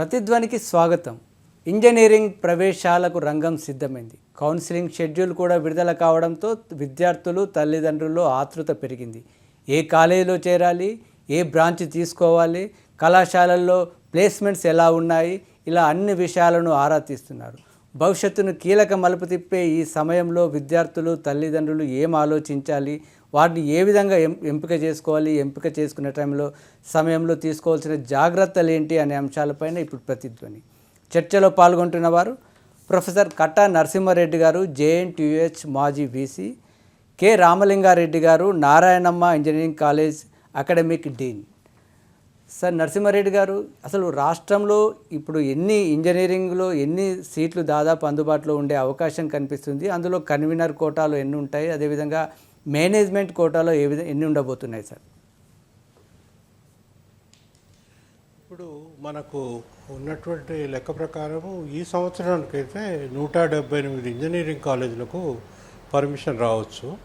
ప్రతిధ్వనికి స్వాగతం. ఇంజనీరింగ్ ప్రవేశాలకు రంగం సిద్ధమైంది. కౌన్సిలింగ్ షెడ్యూల్ కూడా విడుదల కావడంతో విద్యార్థులు తల్లిదండ్రుల్లో ఆతృత పెరిగింది. ఏ కాలేజీలో చేరాలి? ఏ బ్రాంచ్ తీసుకోవాలి? కళాశాలల్లో ప్లేస్మెంట్స్ ఎలా ఉన్నాయి? ఇలా అన్ని విషయాలను ఆరా తీస్తున్నారు. భవిష్యత్తును కీలక మలుపు తిప్పే ఈ సమయంలో విద్యార్థులు తల్లిదండ్రులు ఏం ఆలోచించాలి? వాటిని ఏ విధంగా ఎం ఎంపిక చేసుకోవాలి ఎంపిక చేసుకునే టైంలో సమయంలో తీసుకోవాల్సిన జాగ్రత్తలు ఏంటి అనే అంశాలపైన ఇప్పుడు ప్రతిధ్వని. చర్చలో పాల్గొంటున్న వారు ప్రొఫెసర్ కట్టా నరసింహారెడ్డి గారు జేఎన్టీయూహెచ్ మాజీ VC K Ramalinga Reddy garu Narayanamma engineering college academic dean. Sir Narasimha Reddy garu అసలు రాష్ట్రంలో ఇప్పుడు ఎన్ని ఇంజనీరింగ్లో ఎన్ని సీట్లు దాదాపు అందుబాటులో ఉండే అవకాశం కనిపిస్తుంది? అందులో కన్వీనర్ కోటాలు ఎన్ని ఉంటాయి? అదేవిధంగా మేనేజ్మెంట్ కోటాలో ఏ విధంగా ఎన్ని ఉండబోతున్నాయి సార్? ఇప్పుడు మనకు ఉన్నటువంటి లెక్క ప్రకారము ఈ సంవత్సరానికైతే నూట డెబ్బై ఎనిమిది ఇంజనీరింగ్ కాలేజీలకు పర్మిషన్ రావచ్చు.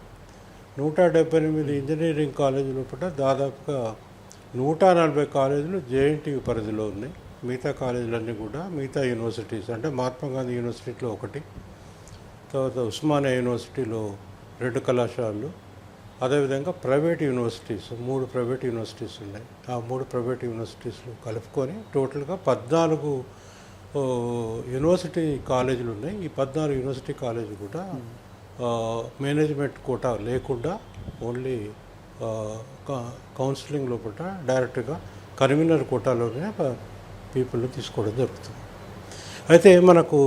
నూట డెబ్బై ఎనిమిది ఇంజనీరింగ్ కాలేజీల పూట దాదాపుగా నూట నలభై కాలేజీలు జేఎన్టీయూ పరిధిలో ఉన్నాయి. మిగతా కాలేజీలన్నీ కూడా మిగతా యూనివర్సిటీస్ అంటే మహాత్మా గాంధీ యూనివర్సిటీలో ఒకటి తర్వాత ఉస్మానియా యూనివర్సిటీలో రెండు కళాశాలలు అదేవిధంగా ప్రైవేట్ యూనివర్సిటీస్ మూడు ప్రైవేట్ యూనివర్సిటీస్ ఉన్నాయి. ఆ మూడు ప్రైవేట్ యూనివర్సిటీస్లు కలుపుకొని టోటల్గా పద్నాలుగు యూనివర్సిటీ కాలేజీలు ఉన్నాయి. ఈ పద్నాలుగు యూనివర్సిటీ కాలేజీ కూడా మేనేజ్మెంట్ కోటా లేకుండా ఓన్లీ కౌన్సిలింగ్ లోపల డైరెక్ట్గా కన్వీనర్ కోటాలోనే పీపుల్ని తీసుకోవడం జరుగుతుంది. అయితే మనకు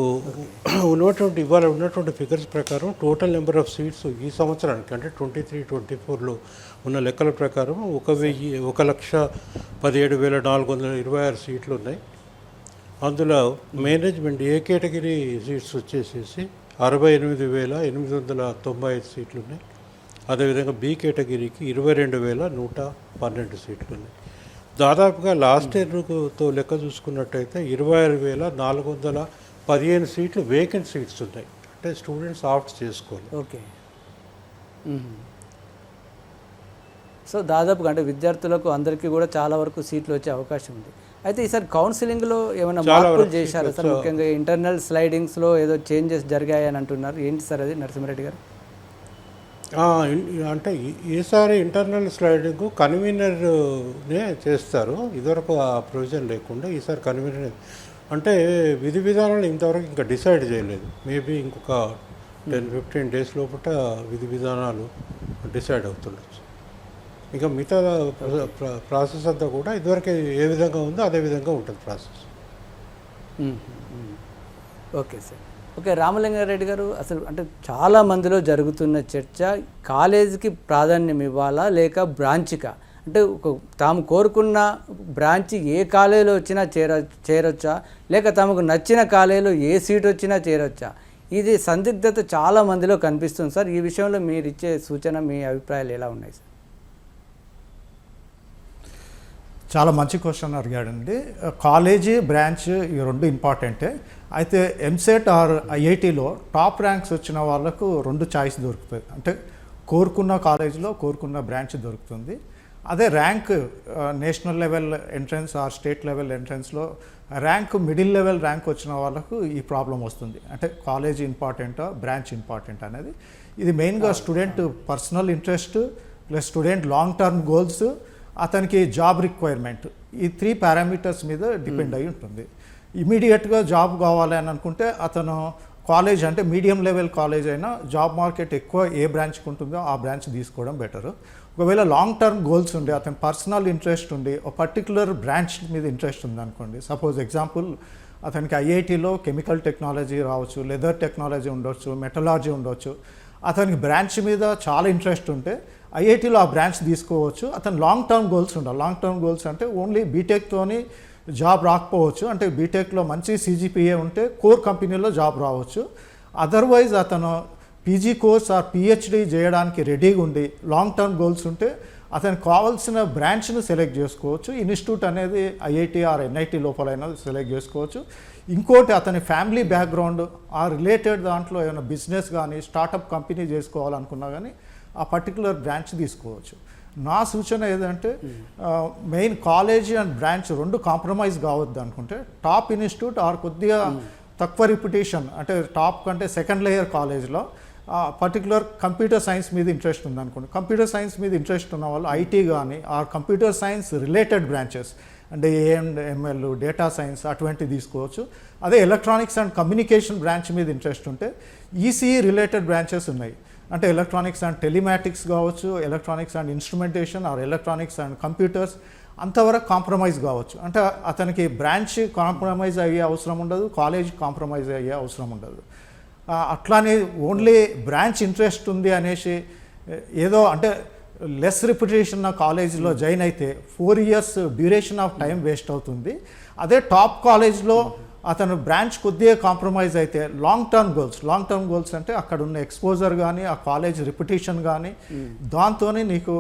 ఉన్నటువంటి ఇవాళ ఉన్నటువంటి ఫిగర్స్ ప్రకారం టోటల్ నెంబర్ ఆఫ్ సీట్స్ ఈ సంవత్సరానికి అంటే ట్వంటీ త్రీ ట్వంటీ ఫోర్లో ఉన్న లెక్కల ప్రకారం ఒక వెయ్యి ఒక లక్ష పదిహేడు వేల నాలుగు వందల ఇరవై ఆరు సీట్లు ఉన్నాయి. అందులో మేనేజ్మెంట్ ఏ కేటగిరీ సీట్స్ వచ్చేసేసి అరవై ఎనిమిది వేల ఎనిమిది వందల తొంభై ఐదు సీట్లు ఉన్నాయి. అదేవిధంగా బి కేటగిరీకి ఇరవై రెండు వేల నూట పన్నెండు సీట్లు ఉన్నాయి. దాదాపుగా లాస్ట్ ఇయర్తో లెక్క చూసుకున్నట్టయితే ఇరవై ఆరు వేల నాలుగు వందల పదిహేను సీట్లు వేకెంట్ సీట్స్ ఉన్నాయి. అంటే స్టూడెంట్స్ ఆప్ట్ చేసుకోవాలి. ఓకే. సో దాదాపుగా అంటే విద్యార్థులకు అందరికీ కూడా చాలా వరకు సీట్లు వచ్చే అవకాశం ఉంది. అయితే ఈసారి కౌన్సిలింగ్లో ఏమైనా మార్పులు చేశారా? సార్ ముఖ్యంగా ఇంటర్నల్ స్లైడింగ్స్లో ఏదో చేంజెస్ జరిగాయని అంటున్నారు. ఏంటి సార్ అది నరసింహారెడ్డి గారు? అంటే ఈసారి ఇంటర్నల్ స్లైడింగ్ కన్వీనర్నే చేస్తారు. ఇదివరకు ఆ ప్రొవిజన్ లేకుండా ఈసారి కన్వీనర్ అంటే విధి విధానాలు ఇంతవరకు ఇంకా డిసైడ్ చేయలేదు. మేబీ ఇంకొక టెన్ ఫిఫ్టీన్ డేస్ లోపల విధి విధానాలు డిసైడ్ అవుతుండొచ్చు. ఇక మిగతా ప్ర- ప్ర- ప్రాసెస్ అంతా కూడా ఇదివరకు ఏ విధంగా ఉందో అదే విధంగా ఉంటుంది process. Okay sir okay Ramalinga Reddy garu అసలు అంటే చాలా మందిలో జరుగుతున్న చర్చ కాలేజీకి ప్రాధాన్యం ఇవ్వాలా లేక బ్రాంచ్కా? అంటే ఒక తాము కోరుకున్న బ్రాంచ్ ఏ కాలేజీలో వచ్చినా చేర చేరొచ్చా? లేక తమకు నచ్చిన కాలేజీలో ఏ సీట్ వచ్చినా చేరొచ్చా? ఇది సందిగ్ధత చాలా మందిలో కనిపిస్తుంది సార్. ఈ విషయంలో మీరు ఇచ్చే సూచన మీ అభిప్రాయాలు ఎలా ఉన్నాయి సార్? చాలా మంచి క్వశ్చన్ అడిగాడండి. కాలేజీ బ్రాంచ్ ఈ రెండు ఇంపార్టెంటే. అయితే ఎంసెట్ ఆర్ ఐఐటిలో టాప్ ర్యాంక్స్ వచ్చిన వాళ్ళకు రెండు చాయిస్ దొరుకుతాయి. అంటే కోరుకున్న కాలేజీలో కోరుకున్న బ్రాంచ్ దొరుకుతుంది. అదే rank national level entrance or state level ఎంట్రన్స్లో ర్యాంక్ మిడిల్ లెవెల్ ర్యాంక్ వచ్చిన వాళ్ళకు ఈ ప్రాబ్లం వస్తుంది. అంటే కాలేజ్ ఇంపార్టెంటా బ్రాంచ్ ఇంపార్టెంట్ అనేది. ఇది మెయిన్గా student personal interest plus student long term goals అతనికి జాబ్ రిక్వైర్మెంట్. ఈ త్రీ పారామీటర్స్ మీద డిపెండ్ అయి ఉంటుంది. ఇమీడియట్గా జాబ్ కావాలి అని అనుకుంటే అతను కాలేజ్ అంటే మీడియం లెవెల్ కాలేజ్ అయినా జాబ్ మార్కెట్ ఎక్కువ ఏ బ్రాంచ్కి ఉంటుందో ఆ బ్రాంచ్ తీసుకోవడం బెటర్. ఒకవేళ లాంగ్ టర్మ్ గోల్స్ ఉండి అతని పర్సనల్ ఇంట్రెస్ట్ ఉండి ఒక పర్టికులర్ బ్రాంచ్ మీద ఇంట్రెస్ట్ ఉంది అనుకోండి సపోజ్ ఎగ్జాంపుల్ అతనికి ఐఐటీలో కెమికల్ టెక్నాలజీ రావచ్చు లెదర్ టెక్నాలజీ ఉండొచ్చు మెటలాజీ ఉండొచ్చు. అతనికి బ్రాంచ్ మీద చాలా ఇంట్రెస్ట్ ఉంటే ఐఐటీలో ఆ బ్రాంచ్ తీసుకోవచ్చు. అతను లాంగ్ టర్మ్ గోల్స్ ఉండాలి. లాంగ్ టర్మ్ గోల్స్ అంటే ఓన్లీ బీటెక్తోని జాబ్ రాకపోవచ్చు. అంటే బీటెక్లో మంచి సీజీపీఏ ఉంటే కోర్ కంపెనీలో జాబ్ రావచ్చు. అదర్వైజ్ అతను పీజీ కోర్స్ ఆర్ పిహెచ్డి చేయడానికి రెడీగా ఉండి లాంగ్ టర్మ్ గోల్స్ ఉంటే అతనికి కావాల్సిన బ్రాంచ్ను సెలెక్ట్ చేసుకోవచ్చు. ఇన్స్టిట్యూట్ అనేది ఐఐటి ఆర్ ఎన్ఐటి లోపలైనా సెలెక్ట్ చేసుకోవచ్చు. ఇంకోటి అతని ఫ్యామిలీ బ్యాక్గ్రౌండ్ ఆ రిలేటెడ్ దాంట్లో ఏమైనా బిజినెస్ కానీ స్టార్టప్ కంపెనీ చేసుకోవాలనుకున్నా కానీ ఆ పర్టికులర్ బ్రాంచ్ తీసుకోవచ్చు. నా సూచన ఏదంటే మెయిన్ కాలేజ్ అండ్ బ్రాంచ్ రెండు కాంప్రమైజ్ కావద్దు అనుకుంటే టాప్ ఇన్స్టిట్యూట్ ఆర్ కొద్దిగా తక్కువ రిపిటేషన్ అంటే టాప్ కంటే సెకండ్ లేయర్ కాలేజ్లో పర్టికులర్ కంప్యూటర్ సైన్స్ మీద ఇంట్రెస్ట్ ఉంది అనుకోండి కంప్యూటర్ సైన్స్ మీద ఇంట్రెస్ట్ ఉన్న వాళ్ళు ఐటీ కానీ ఆ కంప్యూటర్ సైన్స్ రిలేటెడ్ బ్రాంచెస్ అంటే ఏఎం ఎంఎల్ డేటా సైన్స్ అటువంటివి తీసుకోవచ్చు. అదే ఎలక్ట్రానిక్స్ అండ్ కమ్యూనికేషన్ బ్రాంచ్ మీద ఇంట్రెస్ట్ ఉంటే ఈసీఈ రిలేటెడ్ బ్రాంచెస్ ఉన్నాయి. అంటే ఎలక్ట్రానిక్స్ అండ్ టెలిమాటిక్స్ కావచ్చు electronics and instrumentation or electronics and computers అంతవరకు కాంప్రమైజ్ కావచ్చు. అంటే అతనికి బ్రాంచ్ కాంప్రమైజ్ అయ్యే అవసరం ఉండదు కాలేజ్ కాంప్రమైజ్ అయ్యే అవసరం ఉండదు. ఆ, అట్లానే ఓన్లీ బ్రాంచ్ ఇంట్రెస్ట్ ఉంది అనేసి ఏదో అంటే లెస్ రిప్యుటేషన్ నా కాలేజ్లో జాయిన్ అయితే four years duration of time waste అవుతుంది. అదే టాప్ కాలేజ్లో అతను బ్రాంచ్ కొద్దిగా కాంప్రమైజ్ అయితే long term goals long term goals అంటే అక్కడ ఉన్న ఎక్స్పోజర్ కానీ ఆ కాలేజ్ రిప్యుటేషన్ కానీ దాంతోనే నీకు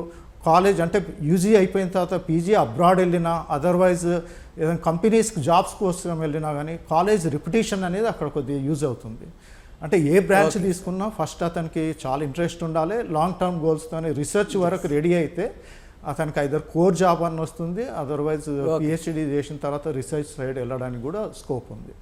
కాలేజ్ అంటే యూజీ అయిపోయిన తర్వాత పీజీ అబ్రాడ్ వెళ్ళినా అదర్వైజ్ ఏదైనా కంపెనీస్కి జాబ్స్ కోసం వెళ్ళినా కానీ కాలేజ్ రిప్యుటేషన్ అనేది అక్కడ కొద్దిగా యూజ్ అవుతుంది. అంటే ఏ బ్రాంచ్ తీసుకున్నా ఫస్ట్ అతనికి చాలా ఇంట్రెస్ట్ ఉండాలి లాంగ్ టర్మ్ గోల్స్తోనే రీసెర్చ్ వరకు రెడీ అయితే అతనికి ఐదర్ కోర్ జాబ్ అని వస్తుంది అదర్వైజ్ పిహెచ్డి చేసిన తర్వాత రీసెర్చ్ సైడ్ వెళ్ళడానికి కూడా స్కోప్ ఉంది.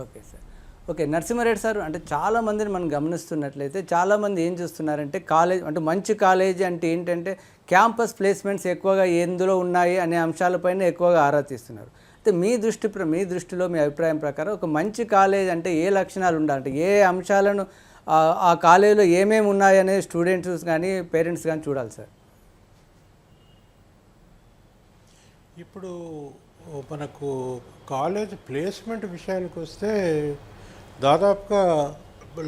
Okay sir okay Narasimha Reddy sir అంటే చాలా మందిని మనం గమనిస్తున్నట్లయితే చాలామంది ఏం చేస్తున్నారంటే కాలేజ్ అంటే మంచి కాలేజీ అంటే ఏంటంటే క్యాంపస్ ప్లేస్మెంట్స్ ఎక్కువగా ఎందులో ఉన్నాయి అనే అంశాలపైన ఎక్కువగా ఆరా తీస్తున్నారు. అయితే మీ దృష్టి మీ దృష్టిలో మీ అభిప్రాయం ప్రకారం ఒక మంచి కాలేజ్ అంటే ఏ లక్షణాలు ఉండాలి? అంటే ఏ అంశాలను ఆ- కాలేజీలో ఏమేమి ఉన్నాయనేది స్టూడెంట్స్ కానీ పేరెంట్స్ కానీ చూడాలి సార్ ఇప్పుడు మనకు కాలేజ్ ప్లేస్మెంట్ విషయానికి వస్తే దాదాపుగా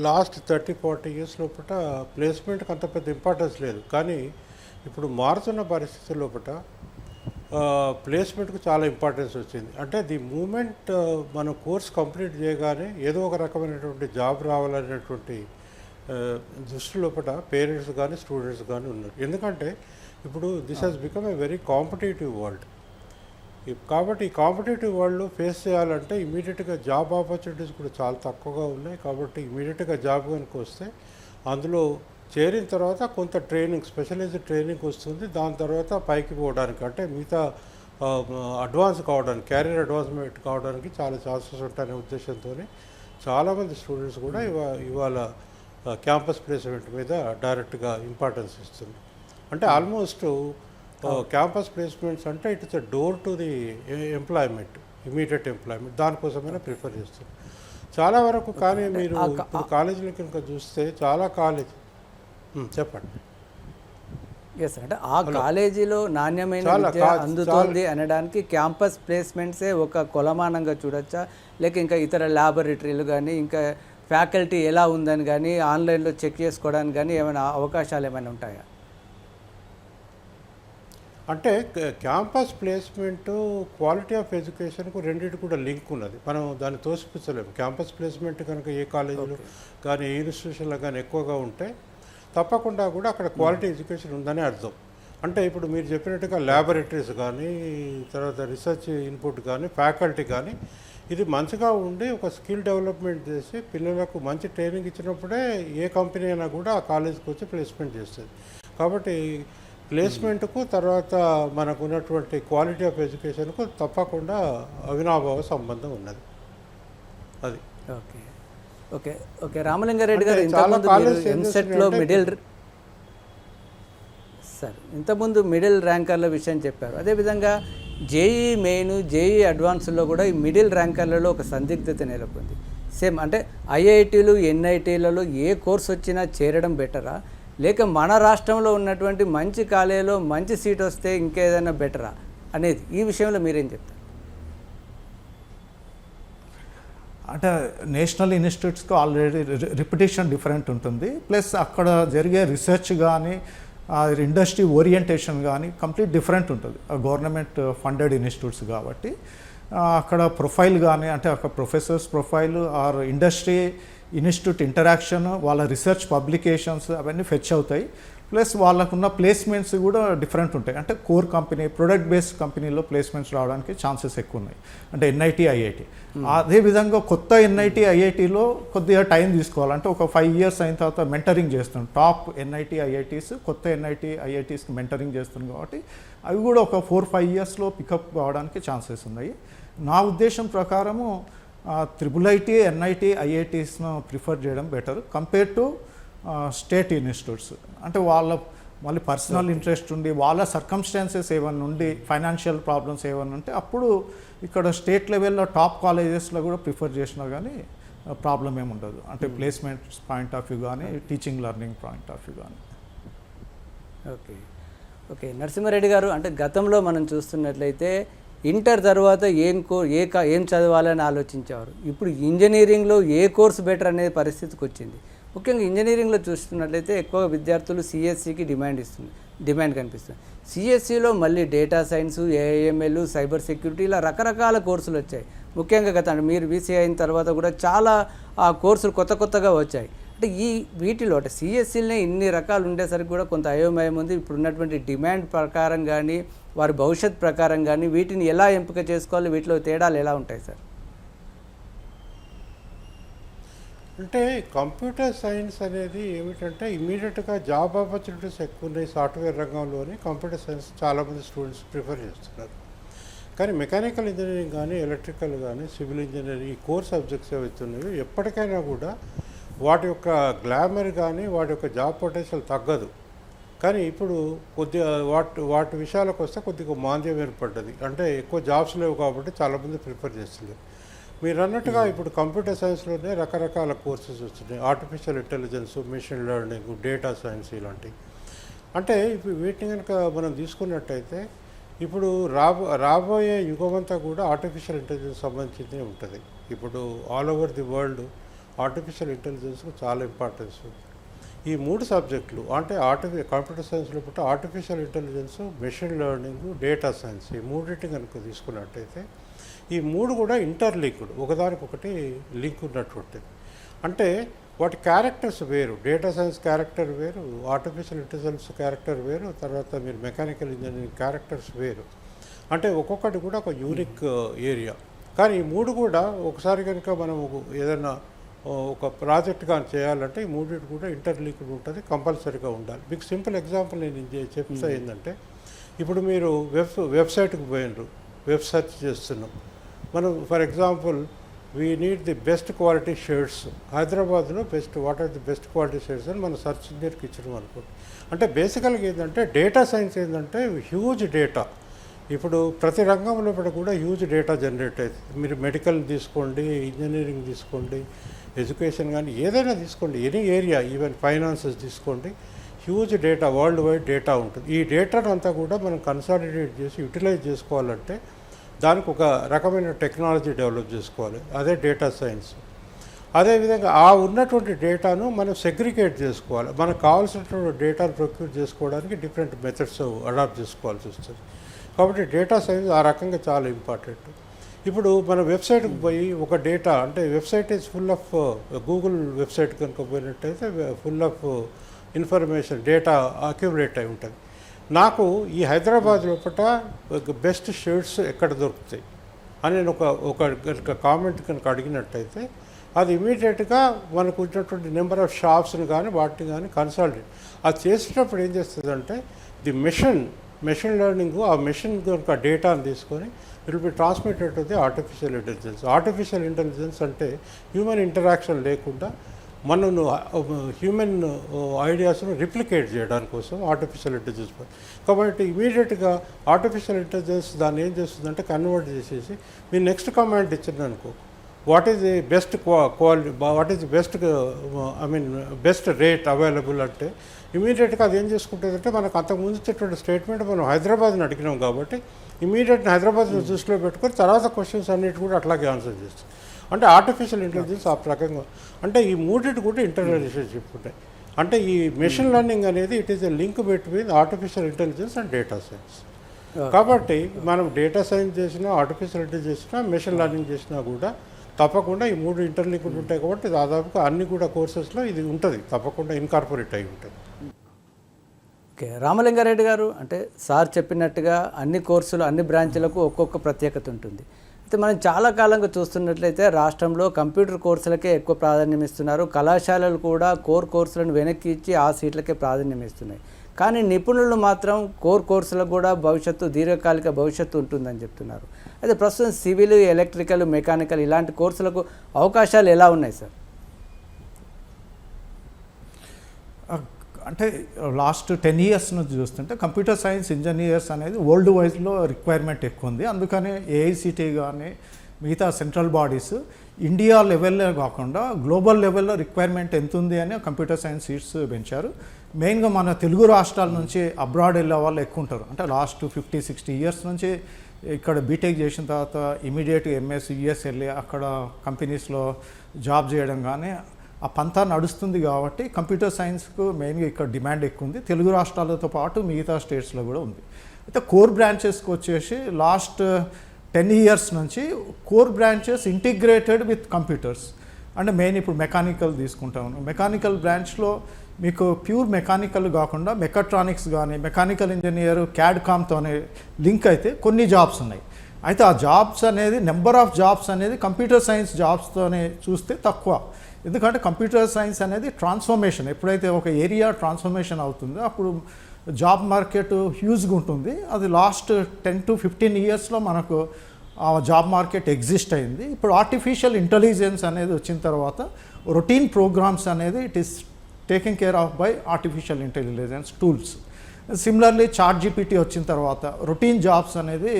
లాస్ట్ థర్టీ ఫార్టీ ఇయర్స్ లోపల ప్లేస్మెంట్కి అంత పెద్ద ఇంపార్టెన్స్ లేదు. కానీ ఇప్పుడు మారుతున్న పరిస్థితుల లోపల ప్లేస్మెంట్కి చాలా ఇంపార్టెన్స్ వచ్చింది. అంటే ది మూమెంట్ మన కోర్స్ కంప్లీట్ చేయగానే ఏదో ఒక రకమైనటువంటి జాబ్ రావాలనేటువంటి దృష్టి లోపల పేరెంట్స్ కానీ స్టూడెంట్స్ కానీ ఉన్నారు. ఎందుకంటే ఇప్పుడు this has become a very competitive world. కాబట్టి ఈ కాంపిటేటివ్ వరల్డ్ ఫేస్ చేయాలంటే ఇమీడియట్గా జాబ్ ఆపర్చునిటీస్ కూడా చాలా తక్కువగా ఉన్నాయి. కాబట్టి ఇమీడియట్గా జాబ్ కనుక వస్తే అందులో చేరిన తర్వాత కొంత ట్రైనింగ్ స్పెషలైజ్డ్ ట్రైనింగ్ వస్తుంది. దాని తర్వాత పైకి పోవడానికి అంటే మిగతా అడ్వాన్స్ కావడానికి క్యారియర్ అడ్వాన్స్మెంట్ కావడానికి చాలా ఛాన్సెస్ ఉంటాయనే ఉద్దేశంతో చాలామంది స్టూడెంట్స్ కూడా ఇవా ఇవాళ క్యాంపస్ ప్లేస్మెంట్ మీద డైరెక్ట్గా ఇంపార్టెన్స్ ఇస్తుంది. అంటే ఆల్మోస్ట్ క్యాంపస్ ప్లేస్మెంట్స్ అంటే it's a door to the employment immediate employment దానికోసమైనా prefer చేస్తారు. చాలా వరకు కానీ మీరు ఇప్పుడు కాలేజీలో కనుక చూస్తే చాలా కాలేజ్ చెప్పండి. ఎస్ అంటే ఆ కాలేజీలో నాణ్యమైన విద్య కా- అందుతోంది అనడానికి క్యాంపస్ ప్లేస్మెంట్సే ఒక కొలమానంగా చూడొచ్చా? లేక ఇంకా ఇతర ల్యాబొరేటరీలు కానీ ఇంకా ఫ్యాకల్టీ ఎలా ఉందని కానీ ఆన్లైన్లో చెక్ చేసుకోవడానికి కానీ ఏమైనా అవకాశాలు ఏమైనా ఉంటాయా? అంటే క్యాంపస్ ప్లేస్మెంట్ క్వాలిటీ ఆఫ్ ఎడ్యుకేషన్కు రెండింటి కూడా లింక్ ఉన్నది. మనం దాన్ని తోసిపుచ్చలేము. క్యాంపస్ ప్లేస్మెంట్ కనుక ఏ కాలేజీలో కానీ ఏ ఇన్స్టిట్యూషన్లో కానీ ఎక్కువగా ఉంటే తప్పకుండా కూడా అక్కడ క్వాలిటీ ఎడ్యుకేషన్ ఉందని అర్థం. అంటే ఇప్పుడు మీరు చెప్పినట్టుగా ల్యాబొరేటరీస్ కానీ తర్వాత రీసెర్చ్ ఇన్పుట్ కానీ ఫ్యాకల్టీ కానీ ఇది మంచిగా ఉండి ఒక స్కిల్ డెవలప్మెంట్ చేసి పిల్లలకు మంచి ట్రైనింగ్ ఇచ్చినప్పుడే ఏ కంపెనీ అయినా కూడా ఆ కాలేజీకి వచ్చి ప్లేస్మెంట్ చేస్తుంది. కాబట్టి ప్లేస్మెంట్కు తర్వాత మనకు ఉన్నటువంటి క్వాలిటీ ఆఫ్ ఎడ్యుకేషన్కు తప్పకుండా అవినాభావ సంబంధం ఉన్నది. అది. Okay. Okay. Okay. Ramalinga Reddy garu ఇంతకుముందు ఎంసెట్లో మిడిల్ సరే. ఇంతకుముందు మిడిల్ ర్యాంకర్ల విషయం చెప్పారు. అదేవిధంగా జేఈ మెయిన్ జేఈ అడ్వాన్స్లో కూడా ఈ మిడిల్ ర్యాంకర్లలో ఒక సందిగ్ధత నెలకొంది. సేమ్ అంటే ఐఐటీలు ఎన్ఐటీలలో ఏ కోర్స్ వచ్చినా చేరడం బెటరా? లేక మన రాష్ట్రంలో ఉన్నటువంటి మంచి కాలేజీలో మంచి సీట్ వస్తే ఇంకేదైనా బెటరా అనేది ఈ విషయంలో మీరేం చెప్తారు? అంటే నేషనల్ ఇన్స్టిట్యూట్స్కి ఆల్రెడీ రిపిటేషన్ డిఫరెంట్ ఉంటుంది. ప్లస్ అక్కడ జరిగే రీసెర్చ్ కానీ ఇండస్ట్రీ ఓరియంటేషన్ కానీ కంప్లీట్ డిఫరెంట్ ఉంటుంది. గవర్నమెంట్ ఫండెడ్ ఇన్స్టిట్యూట్స్ కాబట్టి అక్కడ ప్రొఫైల్ కానీ అంటే అక్కడ professors profile or industry institute interaction వాళ్ళ రీసెర్చ్ పబ్లికేషన్స్ అవన్నీ ఫెచ్ అవుతాయి. ప్లస్ వాళ్ళకున్న ప్లేస్మెంట్స్ కూడా డిఫరెంట్ ఉంటాయి. అంటే కోర్ కంపెనీ ప్రొడక్ట్ బేస్డ్ కంపెనీలో ప్లేస్మెంట్స్ రావడానికి ఛాన్సెస్ ఎక్కువ ఉన్నాయి. అంటే ఎన్ఐటి ఐఐటి అదేవిధంగా కొత్త ఎన్ఐటి ఐఐటిలో కొద్దిగా టైం తీసుకోవాలంటే ఒక ఫైవ్ ఇయర్స్ అయిన తర్వాత మెంటరింగ్ చేస్తున్నాం టాప్ ఎన్ఐటి ఐఐటీస్ కొత్త ఎన్ఐటి ఐఐటీస్కి మెంటరింగ్ చేస్తుంది కాబట్టి అవి కూడా ఒక ఫోర్ ఫైవ్ ఇయర్స్లో పికప్ కావడానికి ఛాన్సెస్ ఉన్నాయి. నా ఉద్దేశం ప్రకారము త్రిబుల్ ఐటీ ఎన్ఐటి ఐఐటీస్ను ప్రిఫర్ చేయడం better compare to state institutes అంటే వాళ్ళ మళ్ళీ పర్సనల్ ఇంట్రెస్ట్ ఉండి వాళ్ళ సర్కమ్స్టాన్సెస్ ఏమైనా ఉండి ఫైనాన్షియల్ ప్రాబ్లమ్స్ ఏమైనా ఉంటే అప్పుడు ఇక్కడ స్టేట్ లెవెల్లో టాప్ కాలేజెస్లో కూడా ప్రిఫర్ చేసినా కానీ ప్రాబ్లం ఏమి ఉండదు. అంటే ప్లేస్మెంట్స్ పాయింట్ ఆఫ్ వ్యూ కానీ teaching learning point of view కానీ ఓకే ఓకే నరసింహారెడ్డి గారు అంటే గతంలో మనం చూస్తున్నట్లయితే ఇంటర్ తర్వాత ఏం కో ఏ ఏం చదవాలని ఆలోచించేవారు? ఇప్పుడు ఇంజనీరింగ్లో ఏ కోర్సు బెటర్ అనే పరిస్థితికి వచ్చింది. ముఖ్యంగా ఇంజనీరింగ్లో చూస్తున్నట్లయితే ఎక్కువగా విద్యార్థులు సిఎస్సికి డిమాండ్ ఇస్తుంది డిమాండ్ కనిపిస్తుంది. సిఎస్సిలో మళ్ళీ data science AIML cyber security ఇలా రకరకాల కోర్సులు వచ్చాయి. ముఖ్యంగా గత మీరు బీసీ అయిన తర్వాత కూడా చాలా ఆ కోర్సులు కొత్త కొత్తగా వచ్చాయి. అంటే ఈ వీటిలో అంటే సిఎస్సీలనే ఇన్ని రకాలు ఉండేసరికి కూడా కొంత అయోమయం ఉంది. ఇప్పుడు ఉన్నటువంటి డిమాండ్ ప్రకారం కానీ వారి భవిష్యత్ ప్రకారం కానీ వీటిని ఎలా ఎంపిక చేసుకోవాలి వీటిలో తేడాలు ఎలా ఉంటాయి సార్? అంటే కంప్యూటర్ సైన్స్ అనేది ఏమిటంటే ఇమీడియట్గా జాబ్ ఆపర్చునిటీస్ ఎక్కువ ఉన్నాయి సాఫ్ట్వేర్ రంగంలోని. కంప్యూటర్ సైన్స్ చాలామంది స్టూడెంట్స్ ప్రిఫర్ చేస్తున్నారు. కానీ మెకానికల్ ఇంజనీరింగ్ కానీ ఎలక్ట్రికల్ కానీ సివిల్ ఇంజనీరింగ్ ఈ కోర్ సబ్జెక్ట్స్ ఏవైతే ఉన్నాయో ఎప్పటికైనా కూడా వాటి యొక్క గ్లామర్ కానీ వాటి యొక్క జాబ్ పొటెన్షియల్ తగ్గదు. కానీ ఇప్పుడు కొద్దిగా వాటి వాటి విషయాలకు వస్తే కొద్దిగా మాంద్యం ఏర్పడ్డది. అంటే ఎక్కువ జాబ్స్ లేవు కాబట్టి చాలామంది ప్రిఫర్ చేస్తున్నారు. మీరు అన్నట్టుగా ఇప్పుడు కంప్యూటర్ సైన్స్లోనే రకరకాల కోర్సెస్ వస్తున్నాయి. Artificial intelligence machine learning data science ఇలాంటివి అంటే ఇప్పుడు వీటిని కనుక మనం తీసుకున్నట్టయితే ఇప్పుడు రాబో రాబోయే యుగమంతా కూడా ఆర్టిఫిషియల్ ఇంటెలిజెన్స్ సంబంధించిందే ఉంటుంది. ఇప్పుడు all over the world artificial ఇంటెలిజెన్స్కు చాలా ఇంపార్టెన్స్ ఉంది ఈ మూడు సబ్జెక్టులు అంటే ఆర్టిఫి కంప్యూటర్ సైన్స్లో పుట్టి artificial intelligence machine learning data science ఈ మూడింటి కనుక తీసుకున్నట్టయితే ఈ మూడు కూడా ఇంటర్లింక్డ్ ఒకదానికొకటి లింక్ ఉన్నటువంటిది అంటే వాటి క్యారెక్టర్స్ వేరు డేటా సైన్స్ క్యారెక్టర్ వేరు ఆర్టిఫిషియల్ ఇంటెలిజెన్స్ క్యారెక్టర్ వేరు తర్వాత మీరు మెకానికల్ ఇంజనీరింగ్ క్యారెక్టర్స్ వేరు. అంటే ఒక్కొక్కటి కూడా ఒక యూనిక్ ఏరియా uh, కానీ ఈ మూడు కూడా ఒకసారి కనుక మనం ఏదైనా ఒక ప్రాజెక్ట్ కానీ చేయాలంటే ఈ మూడింటి కూడా ఇంటర్లింక్డ్ ఉంటుంది కంపల్సరీగా ఉండాలి. మీకు సింపుల్ ఎగ్జాంపుల్ నేను చెప్తా ఏంటంటే ఇప్పుడు మీరు వెబ్ వెబ్సైట్కి పోయినరు వెబ్ సెర్చ్ చేస్తున్నాం. మనం for example we need the best quality shirts హైదరాబాద్లో best what are the best quality shirts అని మన సర్చ్ ఇంజనీర్కి ఇచ్చడం అనుకోండి. అంటే బేసికల్గా ఏంటంటే డేటా సైన్స్ ఏంటంటే హ్యూజ్ డేటా. ఇప్పుడు ప్రతి రంగంలో కూడా హ్యూజ్ డేటా జనరేట్ అవుతుంది మీరు మెడికల్ తీసుకోండి ఇంజనీరింగ్ తీసుకోండి ఎడ్యుకేషన్ కానీ ఏదైనా తీసుకోండి. ఎనీ ఏరియా ఈవెన్ ఫైనాన్సెస్ తీసుకోండి. Huge data world wide data ఉంటుంది. ఈ డేటాను అంతా కూడా మనం కన్సాలిడేట్ చేసి యూటిలైజ్ చేసుకోవాలంటే దానికి ఒక రకమైన టెక్నాలజీ డెవలప్ చేసుకోవాలి. అదే డేటా సైన్స్. అదేవిధంగా ఆ ఉన్నటువంటి డేటాను మనం సెగ్రిగేట్ చేసుకోవాలి. మనకు కావాల్సినటువంటి డేటాను ప్రొక్యూర్ చేసుకోవడానికి డిఫరెంట్ మెథడ్స్ అడాప్ట్ చేసుకోవాల్సి వస్తుంది. కాబట్టి డేటా సైన్స్ ఆ రకంగా చాలా ఇంపార్టెంట్. ఇప్పుడు మన వెబ్సైట్కి పోయి ఒక డేటా అంటే website is full of Google website కనుక పోయినట్టయితే full of information data accumulate అయి ఉంటుంది. నాకు ఈ హైదరాబాద్ లోపల బెస్ట్ షేడ్స్ ఎక్కడ దొరుకుతాయి అని నేను ఒక ఒక కనుక కామెంట్ కనుక అడిగినట్టయితే అది ఇమీడియట్గా మనకు ఉన్నటువంటి నెంబర్ ఆఫ్ షాప్స్ని కానీ వాటిని కానీ కన్సల్టేట్ అది చేసేటప్పుడు ఏం చేస్తుందంటే ది మెషిన్ మెషిన్ లెర్నింగ్ ఆ మెషిన్ కనుక డేటాను తీసుకొని will be transmitted to the artificial intelligence artificial intelligence అంటే హ్యూమన్ ఇంటరాక్షన్ లేకుండా మనను హ్యూమన్ ఐడియాస్ను రిప్లికేట్ చేయడానికి కోసం ఆర్టిఫిషియల్ ఇంటెలిజెన్స్ కాబట్టి ఇమీడియట్గా ఆర్టిఫిషియల్ ఇంటెలిజెన్స్ దాన్ని ఏం చేస్తుందంటే కన్వర్ట్ చేసేసి మీరు next command ఇచ్చిందనుకో what is the best quality what is the best I mean best rate available అంటే ఇమీడియట్గా అది ఏం చేసుకుంటుందంటే మనకు అంతకుముందు ఇచ్చేటువంటి స్టేట్మెంట్ మనం హైదరాబాద్ని అడిగినాం కాబట్టి ఇమీడియట్ హైదరాబాద్ని దృష్టిలో పెట్టుకొని తర్వాత క్వశ్చన్స్ అన్నిటి కూడా అట్లాగే ఆన్సర్ చేస్తాం. అంటే ఆర్టిఫిషియల్ ఇంటెలిజెన్స్ ఆ ప్రకంగా అంటే ఈ మూడింటి కూడా ఇంటర్ రిలేషన్షిప్ ఉంటాయి. అంటే ఈ మెషిన్ లెర్నింగ్ అనేది it is a link between artificial intelligence and data science కాబట్టి మనం డేటా సైన్స్ చేసినా ఆర్టిఫిషియల్ ఇంటెలిజెన్స్ చేసినా మెషిన్ లెర్నింగ్ చేసినా కూడా తప్పకుండా ఈ మూడు ఇంటర్లింక్డ్ ఉంటాయి కాబట్టి దాదాపుగా అన్ని కూడా కోర్సెస్లో ఇది ఉంటుంది. తప్పకుండా ఇన్కార్పొరేట్ అయి ఉంటుంది. ఓకే. రామలింగారెడ్డి గారు అంటే సార్ చెప్పినట్టుగా అన్ని కోర్సులు అన్ని బ్రాంచ్లకు ఒక్కొక్క ప్రత్యేకత ఉంటుంది. అయితే మనం చాలా కాలంగా చూస్తున్నట్లయితే రాష్ట్రంలో కంప్యూటర్ కోర్సులకే ఎక్కువ ప్రాధాన్యం ఇస్తున్నారు. కళాశాలలు కూడా కోర్ కోర్సులను వెనక్కి ఇచ్చి ఆ సీట్లకే ప్రాధాన్యం ఇస్తున్నాయి. కానీ నిపుణులు మాత్రం కోర్ కోర్సులకు కూడా భవిష్యత్తు దీర్ఘకాలిక భవిష్యత్తు ఉంటుందని చెప్తున్నారు. అయితే ప్రస్తుతం సివిల్ ఎలక్ట్రికల్ మెకానికల్ ఇలాంటి కోర్సులకు అవకాశాలు ఎలా ఉన్నాయి సార్ ఆ, అంటే లాస్ట్ టెన్ ఇయర్స్ నుంచి చూస్తుంటే కంప్యూటర్ సైన్స్ ఇంజనీర్స్ అనేది వరల్డ్ వైజ్లో రిక్వైర్మెంట్ ఎక్కువ ఉంది. అందుకనే ఏఐసిటీ కానీ మిగతా సెంట్రల్ బాడీస్ ఇండియా లెవెల్లో కాకుండా గ్లోబల్ లెవెల్లో రిక్వైర్మెంట్ ఎంత ఉంది అని కంప్యూటర్ సైన్స్ సీట్స్ పెంచారు. మెయిన్గా మన తెలుగు రాష్ట్రాల నుంచి అబ్రాడ్ వెళ్ళే వాళ్ళు ఎక్కువ ఉంటారు. అంటే లాస్ట్ ఫిఫ్టీ సిక్స్టీ ఇయర్స్ నుంచి ఇక్కడ బీటెక్ చేసిన తర్వాత ఇమీడియట్ ఎంఎస్ యుఎస్ వెళ్ళి అక్కడ కంపెనీస్లో జాబ్ చేయడం కానీ ఆ పంతా నడుస్తుంది కాబట్టి కంప్యూటర్ సైన్స్కు మెయిన్గా ఇక్కడ డిమాండ్ ఎక్కువ ఉంది. తెలుగు రాష్ట్రాలతో పాటు మిగతా స్టేట్స్లో కూడా ఉంది. అయితే కోర్ బ్రాంచెస్కి వచ్చేసి లాస్ట్ టెన్ ఇయర్స్ నుంచి core branches integrated with computers. అంటే మెయిన్ ఇప్పుడు మెకానికల్ తీసుకుంటాము మెకానికల్ బ్రాంచ్లో మీకు ప్యూర్ మెకానికల్ కాకుండా మెకాట్రానిక్స్ కానీ మెకానికల్ ఇంజనీర్ క్యాడ్ కామ్తోనే లింక్ అయితే కొన్ని జాబ్స్ ఉన్నాయి. అయితే ఆ జాబ్స్ అనేది నెంబర్ ఆఫ్ జాబ్స్ అనేది కంప్యూటర్ సైన్స్ జాబ్స్తోనే చూస్తే తక్కువ. ఎందుకంటే కంప్యూటర్ సైన్స్ అనేది ట్రాన్స్ఫర్మేషన్. ఎప్పుడైతే ఒక ఏరియా ట్రాన్స్ఫర్మేషన్ అవుతుందో అప్పుడు జాబ్ మార్కెట్ హ్యూజ్గా ఉంటుంది. అది లాస్ట్ టెన్ టు ఫిఫ్టీన్ ఇయర్స్లో మనకు ఆ జాబ్ మార్కెట్ ఎగ్జిస్ట్ అయింది. ఇప్పుడు ఆర్టిఫిషియల్ ఇంటెలిజెన్స్ అనేది వచ్చిన తర్వాత రొటీన్ ప్రోగ్రామ్స్ అనేది it is taking care of by artificial intelligence tools. Similarly chat GPT వచ్చిన తర్వాత రొటీన్ జాబ్స్ అనేది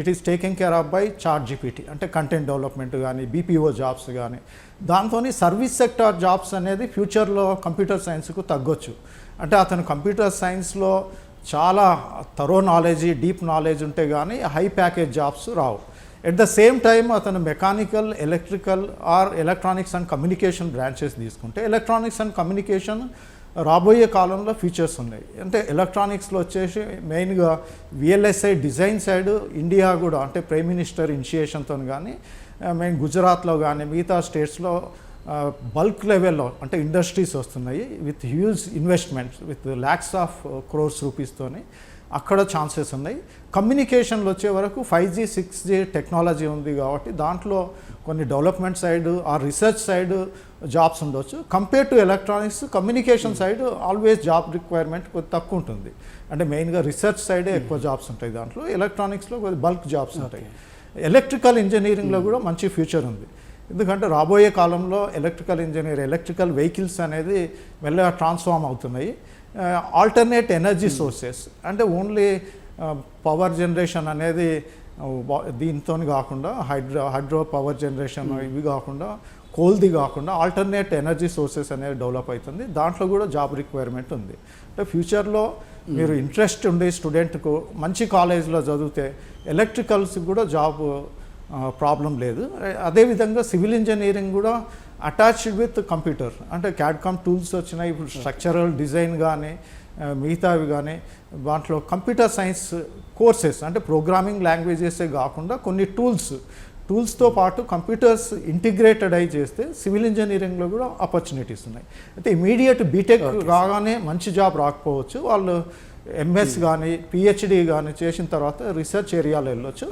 it is taking care of by chat GPT అంటే కంటెంట్ డెవలప్మెంట్ కానీ బీపీఓ జాబ్స్ కానీ దాంతో సర్వీస్ సెక్టార్ జాబ్స్ అనేది ఫ్యూచర్లో కంప్యూటర్ సైన్స్కు తగ్గొచ్చు. అంటే అతను కంప్యూటర్ సైన్స్లో చాలా తరో నాలెడ్జ్ డీప్ నాలెడ్జ్ ఉంటే కానీ హై ప్యాకేజ్ జాబ్స్ రావు. ఎట్ ద సేమ్ టైం అతను mechanical electrical or electronics and communication branches తీసుకుంటే ఎలక్ట్రానిక్స్ అండ్ కమ్యూనికేషన్ రాబోయే కాలంలో ఫీచర్స్ ఉన్నాయి. అంటే ఎలక్ట్రానిక్స్లో వచ్చేసి మెయిన్గా విఎల్ఎస్ఐ డిజైన్ సైడ్ ఇండియా కూడా అంటే ప్రైమ్ మినిస్టర్ ఇనిషియేషన్తో కానీ మెయిన్ గుజరాత్లో కానీ మిగతా స్టేట్స్లో బల్క్ లెవెల్లో అంటే ఇండస్ట్రీస్ వస్తున్నాయి with huge investments with lakhs of crores రూపీస్తోని అక్కడ ఛాన్సెస్ ఉన్నాయి. కమ్యూనికేషన్లో వచ్చే వరకు five G six G technology ఉంది కాబట్టి దాంట్లో కొన్ని డెవలప్మెంట్ సైడ్ ఆ రీసెర్చ్ సైడ్ జాబ్స్ ఉండొచ్చు. Compare to electronics communication side always job requirement కొద్ది తక్కువ ఉంటుంది. అంటే మెయిన్గా రీసెర్చ్ సైడే ఎక్కువ జాబ్స్ ఉంటాయి దాంట్లో. ఎలక్ట్రానిక్స్లో కొద్ది బల్క్ జాబ్స్ ఉంటాయి. ఎలక్ట్రికల్ ఇంజనీరింగ్లో కూడా మంచి ఫ్యూచర్ ఉంది. ఎందుకంటే రాబోయే కాలంలో ఎలక్ట్రికల్ ఇంజనీర్ ఎలక్ట్రికల్ వెహికల్స్ అనేది మెల్లగా ట్రాన్స్ఫార్మ్ అవుతున్నాయి. ఆల్టర్నేట్ ఎనర్జీ సోర్సెస్ అంటే ఓన్లీ పవర్ జనరేషన్ అనేది దీంతో కాకుండా హైడ్రో హైడ్రో పవర్ జనరేషన్ ఇవి కాకుండా కోల్ది కాకుండా ఆల్టర్నేట్ ఎనర్జీ సోర్సెస్ అనేది డెవలప్ అవుతుంది. దాంట్లో కూడా జాబ్ రిక్వైర్మెంట్ ఉంది. అంటే ఫ్యూచర్లో మీరు ఇంట్రెస్ట్ ఉండే స్టూడెంట్కు మంచి కాలేజ్లో చదివితే ఎలక్ట్రికల్స్ కూడా జాబ్ ప్రాబ్లం లేదు. అదేవిధంగా సివిల్ ఇంజనీరింగ్ కూడా అటాచ్డ్ విత్ కంప్యూటర్ అంటే క్యాడ్కామ్ టూల్స్ వచ్చినాయి. ఇప్పుడు స్ట్రక్చరల్ డిజైన్ కానీ మిగతావి కానీ దాంట్లో కంప్యూటర్ సైన్స్ కోర్సెస్ అంటే ప్రోగ్రామింగ్ లాంగ్వేజెసే కాకుండా కొన్ని టూల్స్ టూల్స్తో పాటు కంప్యూటర్స్ ఇంటిగ్రేటెడ్ అయి చేస్తే సివిల్ ఇంజనీరింగ్లో కూడా ఆపర్చునిటీస్ ఉన్నాయి. అయితే ఇమీడియట్ బీటెక్ రాగానే మంచి జాబ్ రాకపోవచ్చు. వాళ్ళు ఎంఎస్ కానీ పిహెచ్డి కానీ చేసిన తర్వాత రీసెర్చ్ ఏరియాలో వెళ్ళొచ్చు.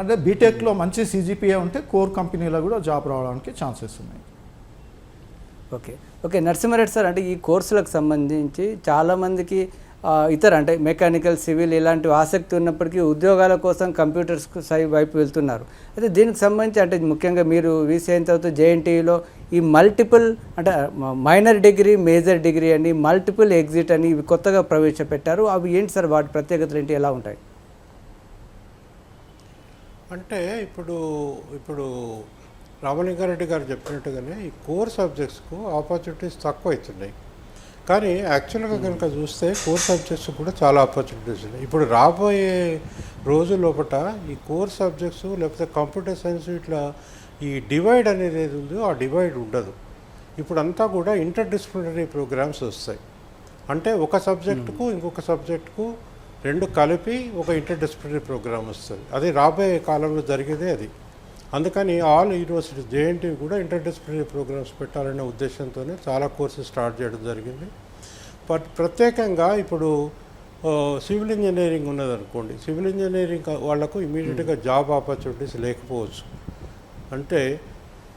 అంటే బీటెక్లో మంచి సీజీపీఏ ఉంటే కోర్ కంపెనీలో కూడా జాబ్ రావడానికి ఛాన్సెస్ ఉన్నాయి. ఓకే. ఓకే నరసింహారెడ్డి సార్ అంటే ఈ కోర్సులకు సంబంధించి చాలామందికి ఇతర అంటే మెకానికల్ సివిల్ ఇలాంటి ఆసక్తి ఉన్నప్పటికీ ఉద్యోగాల కోసం కంప్యూటర్స్ సై వైపు వెళ్తున్నారు. అయితే దీనికి సంబంధించి అంటే ముఖ్యంగా మీరు వీసీ అయిన తర్వాత జేఎన్టీలో ఈ మల్టిపుల్ అంటే మైనర్ డిగ్రీ మేజర్ డిగ్రీ అని మల్టిపుల్ ఎగ్జిట్ అని ఇవి కొత్తగా ప్రవేశపెట్టారు. అవి ఏంటి సార్? వాటి ప్రత్యేకతలు ఏంటి? ఎలా ఉంటాయి? అంటే ఇప్పుడు ఇప్పుడు రామలింగారెడ్డి గారు చెప్పినట్టుగానే ఈ కోర్ సబ్జెక్ట్స్కు ఆపర్చునిటీస్ తక్కువ అవుతున్నాయి కానీ యాక్చువల్గా కనుక చూస్తే కోర్ సబ్జెక్ట్స్ కూడా చాలా ఆపర్చునిటీస్ ఉన్నాయి. ఇప్పుడు రాబోయే రోజు లోపల ఈ కోర్ సబ్జెక్ట్స్ లేకపోతే కంప్యూటర్ సైన్స్ ఇట్లా ఈ డివైడ్ అనేది ఏది ఉందో ఆ డివైడ్ ఉండదు. ఇప్పుడు అంతా కూడా ఇంటర్ డిసిప్లినరీ ప్రోగ్రామ్స్ వస్తాయి. అంటే ఒక సబ్జెక్టుకు ఇంకొక సబ్జెక్టుకు రెండు కలిపి ఒక ఇంటర్ డిసిప్లినరీ ప్రోగ్రామ్ వస్తుంది. అది రాబోయే కాలంలో జరిగేదే అది. అందుకని ఆల్ యూనివర్సిటీస్ జేఎన్టీ కూడా ఇంటర్ డిసిప్లినరీ ప్రోగ్రామ్స్ పెట్టాలనే ఉద్దేశంతోనే చాలా కోర్సెస్ స్టార్ట్ చేయడం జరిగింది. పట్ ప్రత్యేకంగా ఇప్పుడు సివిల్ ఇంజనీరింగ్ ఉన్నదనుకోండి సివిల్ ఇంజనీరింగ్ వాళ్ళకు ఇమీడియట్గా జాబ్ ఆపర్చునిటీస్ లేకపోవచ్చు. అంటే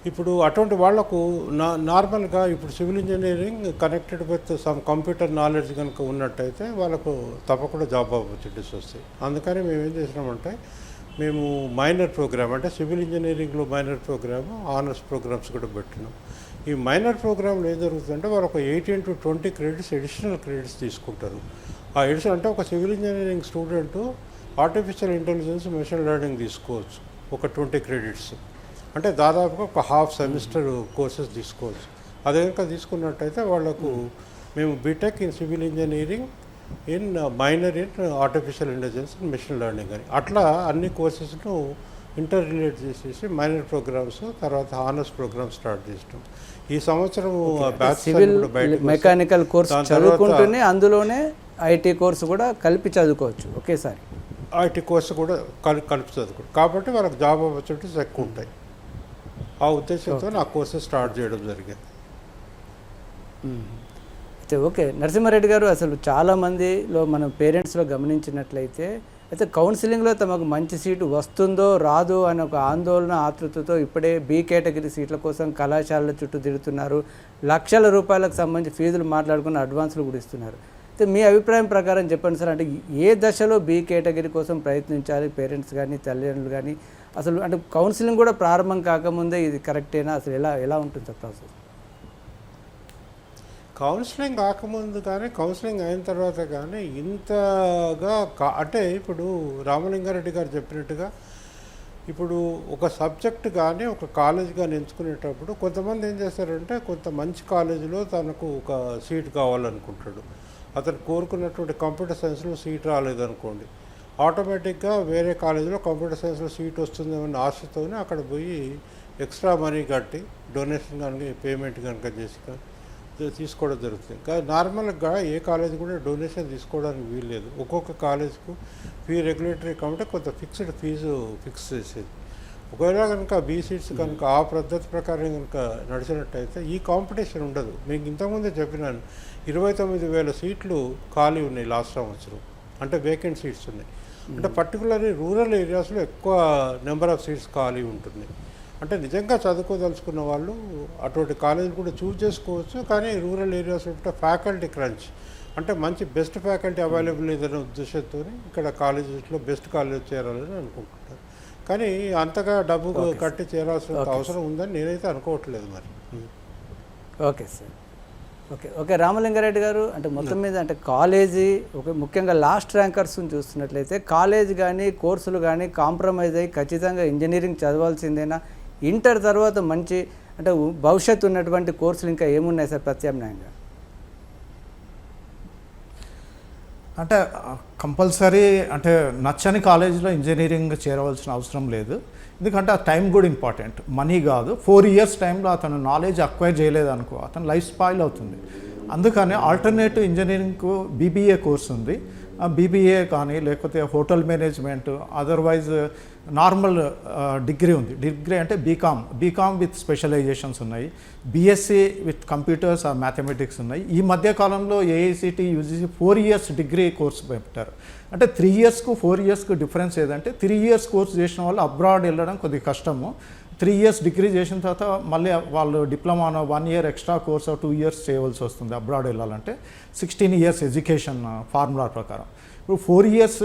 ఇప్పుడు అటువంటి వాళ్ళకు నా నార్మల్గా ఇప్పుడు civil engineering connected with some computer knowledge కనుక ఉన్నట్టయితే వాళ్ళకు తప్పకుండా జాబ్ ఆపర్చునిటీస్ వస్తాయి. అందుకని మేము ఏం చేసినామంటే మేము మైనర్ ప్రోగ్రామ్ అంటే సివిల్ ఇంజనీరింగ్లో మైనర్ ప్రోగ్రామ్ ఆనర్స్ ప్రోగ్రామ్స్ కూడా పెట్టినాం. ఈ మైనర్ ప్రోగ్రాంలో ఏం జరుగుతుందంటే వాళ్ళు ఒక eighteen to twenty credits additional credits తీసుకుంటారు. ఆ ఎడిషన్ అంటే ఒక civil engineering student artificial intelligence machine learning తీసుకోవచ్చు ఒక ట్వంటీ క్రెడిట్స్. అంటే దాదాపుగా ఒక హాఫ్ సెమిస్టర్ కోర్సెస్ తీసుకోవచ్చు. అదే కనుక తీసుకున్నట్టయితే వాళ్ళకు మేము B Tech in civil engineering in minor in artificial intelligence in machine learning అని అట్లా అన్ని కోర్సెస్ను ఇంటర్ రిలేట్ చేసేసి మైనర్ ప్రోగ్రామ్స్ తర్వాత హానర్స్ ప్రోగ్రామ్స్ స్టార్ట్ చేసినాం. ఈ సంవత్సరం సివిల్. మెకానికల్ కోర్స్ చదువుకుంటూనే అందులోనే ఐటీ కోర్సు కూడా కలిపి చదువుకోవచ్చు. ఒకేసారి ఐటీ కోర్సు కూడా కలి కలిపి చదువుకుంటారు కాబట్టి వాళ్ళకి జాబ్ ఆపర్చునిటీస్ ఎక్కువ ఉంటాయి. ఆ ఉద్దేశంతో నా కోర్సు స్టార్ట్ చేయడం జరిగింది. అయితే ఓకే నరసింహారెడ్డి గారు అసలు చాలామందిలో మనం పేరెంట్స్లో గమనించినట్లయితే అయితే కౌన్సిలింగ్లో తమకు మంచి సీటు వస్తుందో రాదో అనే ఒక ఆందోళన ఆతృతతో ఇప్పుడే బి కేటగిరీ సీట్ల కోసం కళాశాలల చుట్టూ తిరుగుతున్నారు. లక్షల రూపాయలకు సంబంధించి ఫీజులు మాట్లాడుకుని అడ్వాన్సులు కూడా ఇస్తున్నారు. అయితే మీ అభిప్రాయం ప్రకారం చెప్పండి సార్ అంటే ఏ దశలో బి కేటగిరీ కోసం ప్రయత్నించాలి పేరెంట్స్ కానీ తల్లిదండ్రులు కానీ అసలు అంటే కౌన్సిలింగ్ కూడా ప్రారంభం కాకముందే ఇది కరెక్టేనా? అసలు ఎలా ఎలా ఉంటుంది సార్ ప్రాసెస్? కౌన్సిలింగ్ కాకముందు కానీ కౌన్సిలింగ్ అయిన తర్వాత కానీ ఇంతగా కా- అంటే ఇప్పుడు రామలింగారెడ్డి గారు చెప్పినట్టుగా ఇప్పుడు ఒక సబ్జెక్ట్ కానీ ఒక కాలేజ్ కానీ ఎంచుకునేటప్పుడు కొంతమంది ఏం చేస్తారంటే కొంత మంచి కాలేజీలో తనకు ఒక సీట్ కావాలనుకుంటాడు. అతను కోరుకున్నటువంటి కంప్యూటర్ సైన్స్లో సీట్ రాలేదనుకోండి. ఆటోమేటిక్గా వేరే కాలేజీలో కంప్యూటర్ సైన్స్లో సీట్ వస్తుందేమన్న ఆశతోనే అక్కడ పోయి ఎక్స్ట్రా మనీ కట్టి డొనేషన్ కనుక పేమెంట్ కనుక చేసి తీసుకోవడం జరుగుతుంది. కానీ నార్మల్గా ఏ కాలేజ్ కూడా డొనేషన్ తీసుకోవడానికి వీల్లేదు. ఒక్కొక్క కాలేజ్కు ఫీ రెగ్యులేటరీ కాబట్టి కొంత ఫిక్స్డ్ ఫీజు ఫిక్స్ చేసేది. ఒకవేళ కనుక బీ సీట్స్ కనుక ఆ పద్ధతి ప్రకారం కనుక నడిచినట్టయితే ఈ కాంపిటీషన్ ఉండదు. మీకు ఇంతకుముందే చెప్పినాను ఇరవై తొమ్మిది వేల సీట్లు ఖాళీ ఉన్నాయి లాస్ట్ సంవత్సరం. అంటే వేకెంట్ సీట్స్ ఉన్నాయి. అంటే పర్టికులర్లీ రూరల్ ఏరియాస్లో ఎక్కువ నెంబర్ ఆఫ్ సీట్స్ ఖాళీ ఉంటుంది అంటే నిజంగా చదువుకోదలుచుకున్న వాళ్ళు అటువంటి కాలేజీలు కూడా చూస్ చేసుకోవచ్చు కానీ రూరల్ ఏరియాస్ ఉంటే ఫ్యాకల్టీ క్రంచ్. అంటే మంచి బెస్ట్ ఫ్యాకల్టీ అవైలబుల్ లేదనే ఉద్దేశంతో ఇక్కడ కాలేజెస్లో బెస్ట్ కాలేజ్ చేరాలని అనుకుంటున్నారు. కానీ అంతగా డబ్బు కట్టి చేరాల్సిన అవసరం ఉందని నేనైతే అనుకోవట్లేదు మరి. Okay sir. Okay okay Ramalinga Reddy garu అంటే మొత్తం మీద అంటే కాలేజీ ఒక ముఖ్యంగా లాస్ట్ ర్యాంకర్స్ చూస్తున్నట్లయితే కాలేజ్ కానీ కోర్సులు కానీ కాంప్రమైజ్ అయ్యి ఖచ్చితంగా ఇంజనీరింగ్ చదవాల్సిందేనా? ఇంటర్ తర్వాత మంచి అంటే భవిష్యత్తు ఉన్నటువంటి కోర్సులు ఇంకా ఏమున్నాయి సార్ ప్రత్యామ్నాయంగా? అంటే కంపల్సరీ అంటే నచ్చని కాలేజీలో ఇంజనీరింగ్ చేరవలసిన అవసరం లేదు. ఎందుకంటే ఆ టైం కూడా ఇంపార్టెంట్. మనీ కాదు. ఫోర్ ఇయర్స్ టైంలో అతను నాలెడ్జ్ అక్వైర్ చేయలేదు అనుకో అతను లైఫ్ స్పాయిల్ అవుతుంది. అందుకని ఆల్టర్నేటివ్ ఇంజనీరింగ్కు బీబీఏ కోర్స్ ఉంది. బీబీఏ కానీ లేకపోతే hotel management otherwise normal degree ఉంది. డిగ్రీ అంటే బీకామ్ బీకామ్ విత్ స్పెషలైజేషన్స్ ఉన్నాయి. బీఎస్సీ విత్ కంప్యూటర్స్ ఆ మ్యాథమెటిక్స్ ఉన్నాయి. ఈ మధ్య కాలంలో AICTE UGC four years degree course పెట్టారు. అంటే త్రీ ఇయర్స్కు ఫోర్ ఇయర్స్కు డిఫరెన్స్ ఏదంటే త్రీ ఇయర్స్ కోర్స్ చేసిన వాళ్ళు అబ్రాడ్ వెళ్ళడం కొద్దిగా కష్టము. త్రీ ఇయర్స్ డిగ్రీ చేసిన తర్వాత మళ్ళీ వాళ్ళు డిప్లొమానో one year extra course two years చేయవలసి వస్తుంది అబ్రాడ్ వెళ్ళాలంటే. సిక్స్టీన్ ఇయర్స్ ఎడ్యుకేషన్ ఫార్ములా ప్రకారం. ఇప్పుడు ఫోర్ ఇయర్స్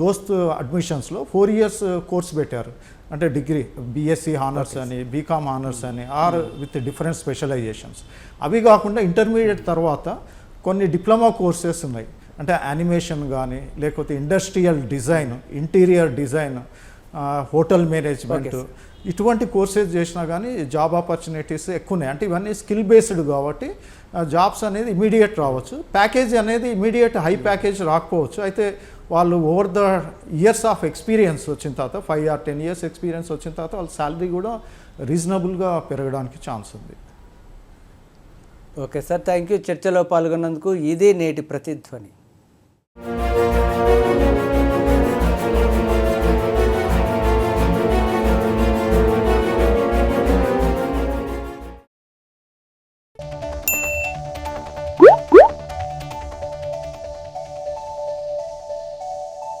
దోస్త్ అడ్మిషన్స్లో ఫోర్ ఇయర్స్ కోర్స్ పెట్టారు. అంటే డిగ్రీ బీఎస్సీ హానర్స్ అని బీకామ్ హానర్స్ అని ఆర్ విత్ డిఫరెంట్ స్పెషలైజేషన్స్. అవి కాకుండా ఇంటర్మీడియట్ తర్వాత కొన్ని డిప్లొమా కోర్సెస్ ఉన్నాయి. అంటే యానిమేషన్ కానీ లేకపోతే industrial design interior design hotel management. ఇటువంటి కోర్సెస్ చేసినా కానీ జాబ్ ఆపర్చునిటీస్ ఎక్కువ ఉన్నాయి అంటే ఇవన్నీ స్కిల్ బేస్డ్ కాబట్టి జాబ్స్ అనేది ఇమీడియట్ రావచ్చు. ప్యాకేజ్ అనేది ఇమీడియట్ హై ప్యాకేజ్ రాకపోవచ్చు. అయితే వాళ్ళు over the years of experience వచ్చిన తర్వాత five or ten years experience వచ్చిన తర్వాత వాళ్ళ శాలరీ కూడా రీజనబుల్గా పెరగడానికి ఛాన్స్ ఉంది. ఓకే సార్ థ్యాంక్ యూ చర్చలో పాల్గొన్నందుకు ఇది నేటి ప్రతిధ్వని.